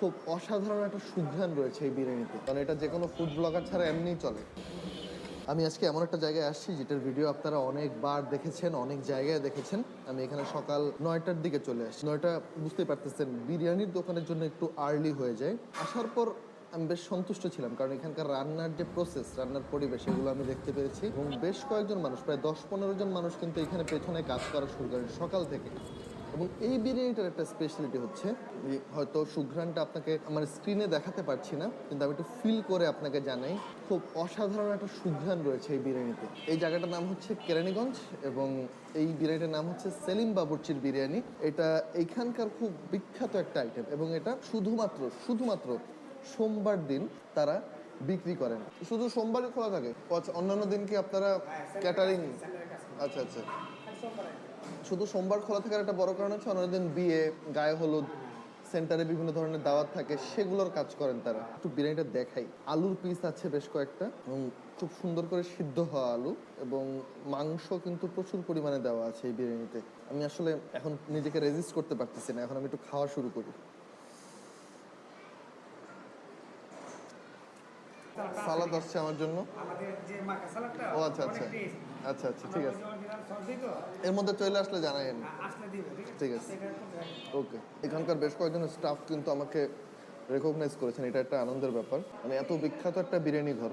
খুব অসাধারণ একটা সুঘ্রাণ রয়েছে এই বিরিয়ানিতে। কারণ এটা যে কোনো ফুড ব্লগার ছাড়া এমনিই চলে। আমি আজকে এমন একটা জায়গায় আসছি যেটার ভিডিও আপনারা অনেকবার দেখেছেন, অনেক জায়গায় দেখেছেন। আমি এখানে সকাল নয়টার দিকে চলে আসছি। নয়টা বুঝতেই পারতেছেন, বিরিয়ানির দোকানের জন্য একটু আর্লি হয়ে যায়। আসার পর আমি বেশ সন্তুষ্ট ছিলাম, কারণ এখানকার রান্নার যে প্রসেস রান্নার পরিবেশ, এগুলো আমি দেখতে পেরেছি। এবং বেশ কয়েকজন মানুষ, প্রায় দশ পনেরো জন মানুষ কিন্তু এখানে পেছনে কাজ করা শুরু করেন সকাল থেকে। এবং এই বিরিয়ানিটার একটা স্পেশালিটি হচ্ছে হয়তো সুঘ্রাণটা আপনাকে আমার স্ক্রিনে দেখাতে পারছি না কিন্তু আমি একটু ফিল করে আপনাকে জানাই। খুব অসাধারণ একটা সুঘ্রাণ রয়েছে এই বিরিয়ানিতে। এই জায়গাটার নাম হচ্ছে কেরানীগঞ্জ এবং এই বিরিয়ানিটার নাম হচ্ছে সেলিম বাবুর্চির বিরিয়ানি। এটা এইখানকার খুব বিখ্যাত একটা আইটেম এবং এটা শুধুমাত্র শুধুমাত্র সোমবার দিন তারা বিক্রি করেন। শুধু সোমবারই খোলা থাকে অন্যান্য দিন কি আপনারা ক্যাটারিং আচ্ছা আচ্ছা। শুধু সোমবার খোলা থাকার একটা বড় কারণ হচ্ছে অন্যদিন দিন বিয়ে, গায়ে হলুদ, সেন্টারে বিভিন্ন ধরনের দাওয়াত থাকে, সেগুলোর কাজ করেন তারা। একটু বিরিয়ানিটা দেখাই। আলুর পিস আছে বেশ কয়েকটা এবং খুব সুন্দর করে সিদ্ধ হওয়া আলু এবং মাংস কিন্তু প্রচুর পরিমাণে দেওয়া আছে এই বিরিয়ানিতে। আমি আসলে এখন নিজেকে রেজিস্ট করতে পারতেছি না, এখন আমি একটু খাওয়া শুরু করি। সালাদ আসছে আমার জন্য। ও আচ্ছা আচ্ছা। আচ্ছা আচ্ছা ঠিক আছে। এর মধ্যে চলে আসলে জানাই আমি। ঠিক আছে? ঠিক আছে। ওকে। এখানকার বেশ কয়েকজন স্টাফ কিন্তু আমাকে রেকগনাইজ করেছেন। এটা একটা আনন্দের ব্যাপার। মানে এত বিখ্যাত একটা বিরিয়ানি ঘর।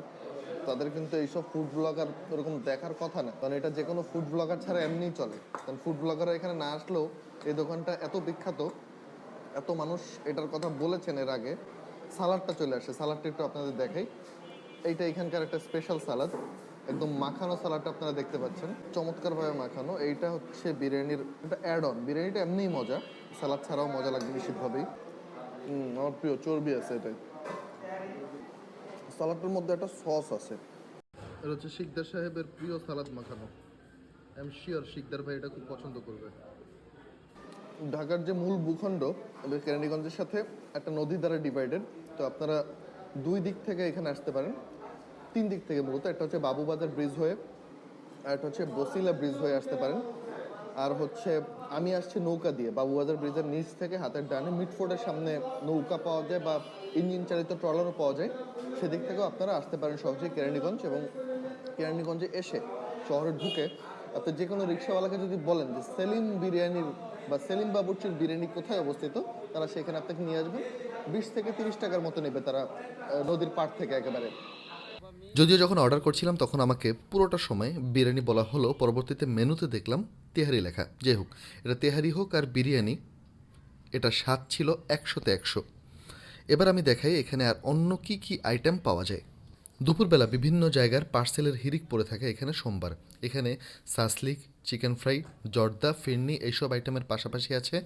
তাদের কিন্তু এইসব ফুড ব্লগার এরকম দেখার কথা না। কারণ এটা যে কোনো ফুড ব্লগার ছাড়া এমনিই চলে। কারণ ফুড ব্লগাররা এখানে না আসলেও এই দোকানটা এত বিখ্যাত। এত মানুষ এটার কথা বলেছেন এর আগে। সালাডটা চলে আসে। সালাডটা একটু আপনাদের দেখাই। এইটা এখানকার একটা স্পেশাল সালাদ। একদম মাখানো সালাডটা আপনারা দেখতে পাচ্ছেন। চমৎকারভাবে মাখানো। এইটা হচ্ছে বিরিয়ানির একটা অ্যাড অন বিরিয়ানিটা এমনিই মজা। সালাদ ছাড়াও মজা লাগবে নিশ্চিতভাবেই আমার প্রিয়, চর্বি আছে এটাই। সালাডটার মধ্যে একটা সস আছে। এটা হচ্ছে শিকদার সাহেবের প্রিয় সালাদ মাখানো। আই এম শিওর শিকদার ভাই এটা খুব পছন্দ করবে। ঢাকার যে মূল ভূখণ্ড কেরানীগঞ্জের সাথে একটা নদী দ্বারা ডিভাইডেড তো আপনারা দুই দিক থেকে এখানে আসতে পারেন। তিন দিক থেকে মূলত, একটা হচ্ছে বাবুবাজার ব্রিজ হয়ে, আর একটা হচ্ছে বসিলা ব্রিজ হয়ে আসতে পারেন। আর হচ্ছে, আমি আসছি নৌকা দিয়ে, বাবুবাজার ব্রিজের নিচ থেকে হাতের ডানে মিটফোর্ডের সামনে নৌকা পাওয়া যায় বা ইঞ্জিন চালিত ট্রলারও পাওয়া যায়। সেদিক থেকেও আপনারা আসতে পারেন সহজেই কেরানীগঞ্জ এবং কেরানীগঞ্জে এসে শহরে ঢুকে। আপনি যে কোনো রিক্সাওয়ালাকে যদি বলেন যে সেলিম বিরিয়ানির বা সেলিম বাবুর্চির বিরিয়ানি কোথায় অবস্থিত? তারা সেখানে আপনাকে নিয়ে আসবে। বিশ থেকে তিরিশ টাকার মতো নেবে তারা নদীর পাড় থেকে একেবারে। যদিও যখন অর্ডার করছিলাম, তখন আমাকে পুরোটা সময় বিরিয়ানি বলা হলো। পরবর্তীতে মেনুতে দেখলাম তেহারি লেখা। যাই হোক, এটা তেহারি হোক আর বিরিয়ানি, এটা স্বাদ ছিল একশোতে একশো। এবার আমি দেখাই এখানে আর অন্য কি কি আইটেম পাওয়া যায়। দুপুরবেলা বিভিন্ন জায়গার পার্সেলের হিরিক পড়ে থাকে এখানে সোমবার। এখানে সাসলিক চিকেন ফ্রাই, জর্দা, ফিরনি এইসব আইটেমের পাশাপাশি আছে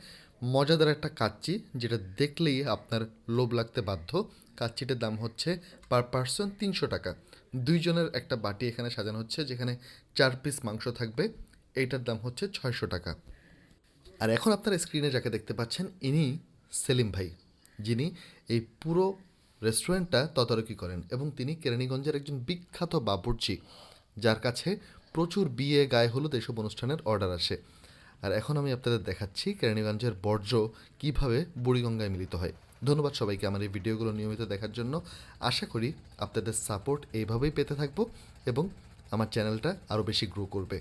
মজাদার একটা কাচ্চি, যেটা দেখলেই আপনার লোভ লাগতে বাধ্য। কাচ্চিটার দাম হচ্ছে পার পার্সন তিনশো টাকা। দুইজনের একটা বাটি এখানে সাজানো হচ্ছে, যেখানে চার পিস মাংস থাকবে। এইটার দাম হচ্ছে ছয়শো টাকা। আর এখন আপনার স্ক্রিনে যাকে দেখতে পাচ্ছেন, ইনি সেলিম ভাই, যিনি এই পুরো রেস্টুরেন্টটা তদারকি করেন এবং তিনি কেরানীগঞ্জের একজন বিখ্যাত বাবুর্চি, যার কাছে প্রচুর বিয়ে, গায়ে হলুদ এসব অনুষ্ঠানের অর্ডার আসে। আর এখন আমি আপনাদের দেখাচ্ছি কেরানীগঞ্জের বর্জ্য কীভাবে বুড়িগঙ্গায় মিলিত হয়। ধন্যবাদ সবাইকে আমার এই ভিডিওগুলো নিয়মিত দেখার জন্য। আশা করি আপনাদের সাপোর্ট এইভাবেই পেতে থাকব এবং আমার চ্যানেলটা আরও বেশি গ্রো করবে।